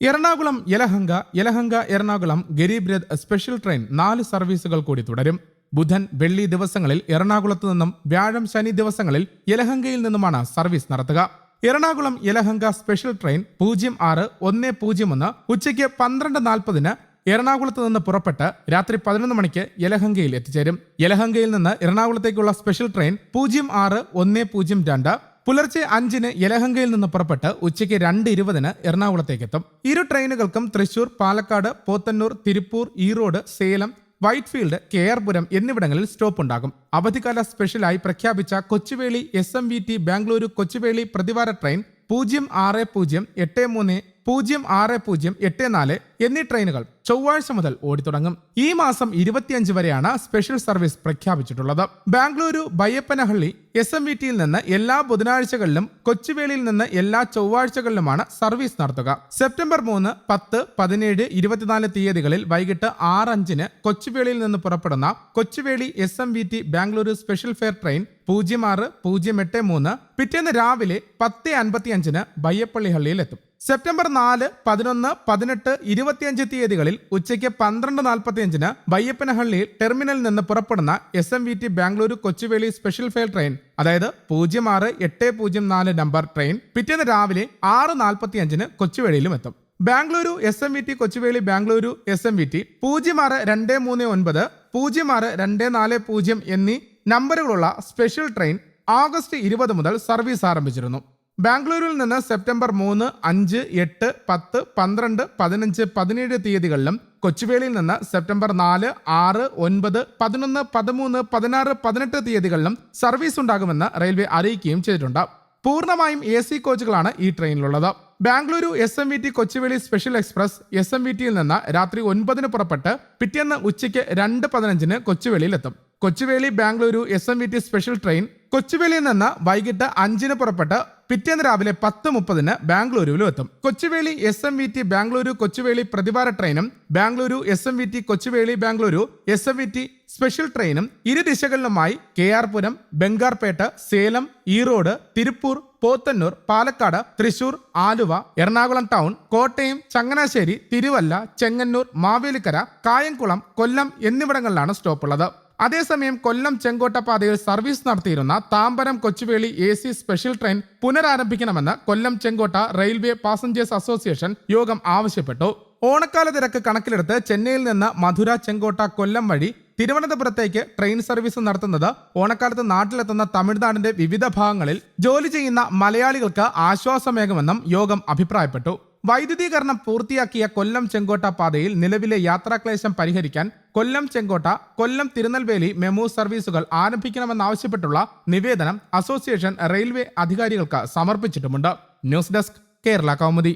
Ernakulam Yelahanka Yelahanka Ernakulam Garib Rath special train നാല് സർവീസുകൾ കൂടി തുടരും. ബുധൻ വെള്ളി ദിവസങ്ങളിൽ എറണാകുളത്തു നിന്നും വ്യാഴം ശനി ദിവസങ്ങളിൽ യലഹങ്കയിൽ നിന്നുമാണ് സർവീസ് നടത്തുക. എറണാകുളം യലഹങ്ക സ്പെഷ്യൽ ട്രെയിൻ പൂജ്യം ആറ് ഒന്ന് പൂജ്യം ഒന്ന് ഉച്ചയ്ക്ക് പന്ത്രണ്ട് നാൽപ്പതിന് എറണാകുളത്ത് നിന്ന് പുറപ്പെട്ട് രാത്രി പതിനൊന്ന് മണിക്ക് യലഹങ്കയിൽ എത്തിച്ചേരും. യലഹങ്കയിൽ നിന്ന് എറണാകുളത്തേക്കുള്ള സ്പെഷ്യൽ ട്രെയിൻ പൂജ്യം ആറ് ഒന്ന് പൂജ്യം രണ്ട് പുലർച്ചെ അഞ്ചിന് യലഹങ്കയിൽ നിന്ന് പുറപ്പെട്ട് ഉച്ചയ്ക്ക് രണ്ട് ഇരുപതിന് എറണാകുളത്തേക്ക് എത്തും ഇരു ട്രെയിനുകൾക്കും തൃശൂർ പാലക്കാട് പോത്തന്നൂർ തിരുപ്പൂർ ഈറോഡ് സേലം വൈറ്റ്ഫീൽഡ് കെ ആർ പുരം എന്നിവിടങ്ങളിൽ സ്റ്റോപ്പ് ഉണ്ടാകും അവധിക്കാല സ്പെഷ്യലായി പ്രഖ്യാപിച്ച Kochuveli S M V T Bengaluru Kochuveli പ്രതിവാര ട്രെയിൻ പൂജ്യം ആറ് പൂജ്യം എട്ട് മൂന്ന് പൂജ്യം ആറ് പൂജ്യം എട്ട് നാല് എന്നീ ട്രെയിനുകൾ ചൊവ്വാഴ്ച മുതൽ ഓടിത്തുടങ്ങും. ഈ മാസം ഇരുപത്തിയഞ്ച് വരെയാണ് special service പ്രഖ്യാപിച്ചിട്ടുള്ളത്. Bengaluru Baiyappanahalli S M V ടിയിൽ നിന്ന് എല്ലാ ബുധനാഴ്ചകളിലും കൊച്ചുവേളിയിൽ നിന്ന് എല്ലാ ചൊവ്വാഴ്ചകളിലുമാണ് സർവീസ് നടത്തുക. സെപ്റ്റംബർ മൂന്ന് പത്ത് പതിനേഴ് ഇരുപത്തിനാല് തീയതികളിൽ വൈകിട്ട് ആറ് അഞ്ചിന് കൊച്ചുവേളിയിൽ നിന്ന് പുറപ്പെടുന്ന Kochuveli S M V T Bengaluru special fare train പൂജ്യം ആറ് പൂജ്യം എട്ട് മൂന്ന് പിറ്റേന്ന് രാവിലെ പത്ത് അൻപത്തിയഞ്ചിന് ബയ്യപ്പള്ളിഹള്ളിയിൽ എത്തും സെപ്റ്റംബർ നാല് പതിനൊന്ന് പതിനെട്ട് ഇരുപത്തിയഞ്ച് തീയതികളിൽ ഉച്ചയ്ക്ക് പന്ത്രണ്ട് നാൽപ്പത്തിയഞ്ചിന് ബയ്യപ്പനഹള്ളിയിൽ ടെർമിനലിൽ നിന്ന് പുറപ്പെടുന്ന S M V T Bengaluru Kochuveli special fare train അതായത് പൂജ്യം ആറ് എട്ട് പൂജ്യം നാല് നമ്പർ ട്രെയിൻ പിറ്റേന്ന് രാവിലെ ആറ് നാൽപ്പത്തിയഞ്ചിന് കൊച്ചുവേളിയിലും എത്തും. Bengaluru S M V T Kochuveli Bengaluru S M V T പൂജ്യം ആറ് രണ്ട് മൂന്ന് ഒൻപത് പൂജ്യം ആറ് രണ്ട് നാല് പൂജ്യം എന്നീ നമ്പറുകളുള്ള സ്പെഷ്യൽ ട്രെയിൻ ആഗസ്റ്റ് ഇരുപത് മുതൽ സർവീസ് ആരംഭിച്ചിരുന്നു. ബാംഗ്ലൂരിൽ നിന്ന് സെപ്റ്റംബർ മൂന്ന് അഞ്ച് എട്ട് പത്ത് പന്ത്രണ്ട് പതിനഞ്ച് പതിനേഴ് തീയതികളിലും കൊച്ചുവേളിയിൽ നിന്ന് സെപ്റ്റംബർ നാല് ആറ് ഒൻപത് പതിനൊന്ന് പതിമൂന്ന് പതിനാറ് പതിനെട്ട് തീയതികളിലും സർവീസ് ഉണ്ടാകുമെന്ന് റെയിൽവേ അറിയിക്കുകയും ചെയ്തിട്ടുണ്ട്. പൂർണമായും എ സി കോച്ചുകളാണ് ഈ ട്രെയിനിലുള്ളത്. Bengaluru S M V T Kochuveli special express S M V ടിയിൽ നിന്ന് രാത്രി ഒൻപതിന് പുറപ്പെട്ട് പിറ്റേന്ന് ഉച്ചയ്ക്ക് രണ്ട് പതിനഞ്ചിന് കൊച്ചുവേളിയിൽ എത്തും Kochuveli Bengaluru S M V T special train കൊച്ചുവേളിയിൽ നിന്ന് വൈകിട്ട് അഞ്ചിന് പുറപ്പെട്ട് പിറ്റേന്ന് രാവിലെ പത്ത് മുപ്പതിന് ബാംഗ്ലൂരുവിലും എത്തും. Kochuveli S M V T Bengaluru Kochuveli പ്രതിവാര ട്രെയിനും Bengaluru S M V T Kochuveli Bengaluru S M V T special ട്രെയിനും ഇരു ദിശകളിലുമായി K R Puram Bangarpet Salem Erode Tiruppur Podanur Palakkad Thrissur Aluva Ernakulam town Kottayam Changanassery Thiruvalla Chengannur Mavelikara Kayamkulam Kollam എന്നിവിടങ്ങളിലാണ് സ്റ്റോപ്പുള്ളത്. അതേസമയം കൊല്ലം ചെങ്കോട്ട പാതയിൽ service നടത്തിയിരുന്ന Tambaram Kochuveli A C special train പുനരാരംഭിക്കണമെന്ന് Kollam Chenkotta railway passengers association യോഗം ആവശ്യപ്പെട്ടു. ഓണക്കാല തിരക്ക് കണക്കിലെടുത്ത് ചെന്നൈയിൽ നിന്ന് മധുര ചെങ്കോട്ട കൊല്ലം വഴി തിരുവനന്തപുരത്തേക്ക് ട്രെയിൻ സർവീസ് നടത്തുന്നത് ഓണക്കാലത്ത് നാട്ടിലെത്തുന്ന തമിഴ്നാടിന്റെ വിവിധ ഭാഗങ്ങളിൽ ജോലി ചെയ്യുന്ന മലയാളികൾക്ക് ആശ്വാസമേകുമെന്നും യോഗം അഭിപ്രായപ്പെട്ടു. വൈദ്യുതീകരണം പൂർത്തിയാക്കിയ കൊല്ലം ചെങ്കോട്ട പാതയിൽ നിലവിലെ യാത്രാക്ലേശം പരിഹരിക്കാൻ കൊല്ലം ചെങ്കോട്ട കൊല്ലം തിരുനെൽവേലി മെമു സർവീസുകൾ ആരംഭിക്കണമെന്നാവശ്യപ്പെട്ടുള്ള നിവേദനം അസോസിയേഷൻ റെയിൽവേ അധികാരികൾക്ക് സമർപ്പിച്ചിട്ടുമുണ്ട്. News desk Kerala Kaumudi.